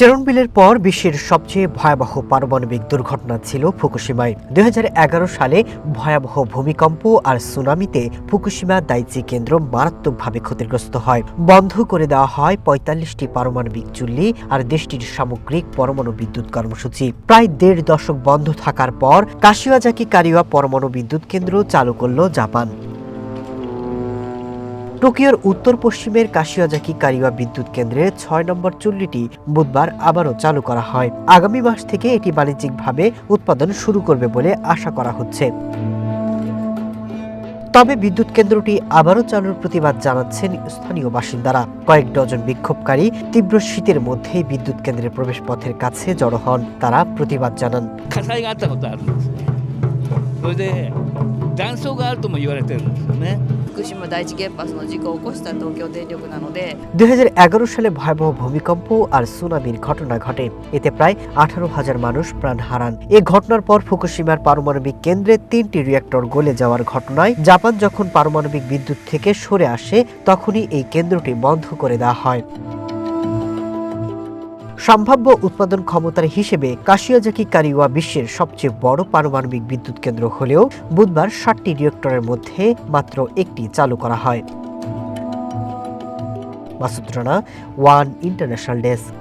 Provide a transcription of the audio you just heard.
চেরনবিলের পর বিশ্বের সবচেয়ে ভয়াবহ পারমাণবিক দুর্ঘটনা ছিল ফুকুশিমায়। দুই সালে ভয়াবহ ভূমিকম্প আর সুনামিতে ফুকুশিমা দাইচি কেন্দ্র মারাত্মকভাবে ক্ষতিগ্রস্ত হয়। বন্ধ করে দেওয়া হয় পঁয়তাল্লিশটি পারমাণবিক চুল্লি আর দেশটির সামগ্রিক পরমাণু বিদ্যুৎ কর্মসূচি। প্রায় দেড় দশক বন্ধ থাকার পর কাশিওয়াজাকি কারিওয়া পরমাণু বিদ্যুৎ কেন্দ্র চালু করল জাপান। টোকিওর উত্তর পশ্চিমের কাশিয়াজাকি কারিওয়া বিদ্যুৎ কেন্দ্রের ছয় নম্বর চুল্লিটি বুধবার আবারও চালু করা হয়। আগামী মাস থেকে এটি বাণিজ্যিকভাবে উৎপাদন শুরু করবে বলে আশা করা হচ্ছে। তবে বিদ্যুৎ কেন্দ্রটি আবারও চালুর প্রতিবাদ জানাচ্ছেন স্থানীয় বাসিন্দারা। কয়েক ডজন বিক্ষোভকারী তীব্র শীতের মধ্যেই বিদ্যুৎ কেন্দ্রের প্রবেশপথের কাছে জড়ো হন। তারা প্রতিবাদ জানান। ডান্সও গাল তোমার あったことあるんですねそれで断層があるとも言われてるんですよね福島第一原発の事故を起こした東京電力なのでদুই সালে ভয়াবহ ভূমিকম্প আর সুনামির ঘটনা ঘটে এতে প্রায় আঠারো হাজার মানুষ প্রাণ হারান এ ঘটনার পর ফুকুশিমার পারমাণবিক কেন্দ্রে তিনটি রিয়েক্টর গলে যাওয়ার ঘটনায় জাপান যখন পারমাণবিক বিদ্যুৎ থেকে সরে আসে তখনই এই কেন্দ্রটি বন্ধ করে দেওয়া হয় সম্ভাব্য উৎপাদন ক্ষমতার হিসেবে কাশিয়াজাকি কারিওয়া বিশ্বের সবচেয়ে বড় পারমাণবিক বিদ্যুৎ কেন্দ্র হলেও বুধবার ষাটটি রিয়েক্টরের মধ্যে মাত্র একটি চালু করা হয়। Masud Rana, one international desk.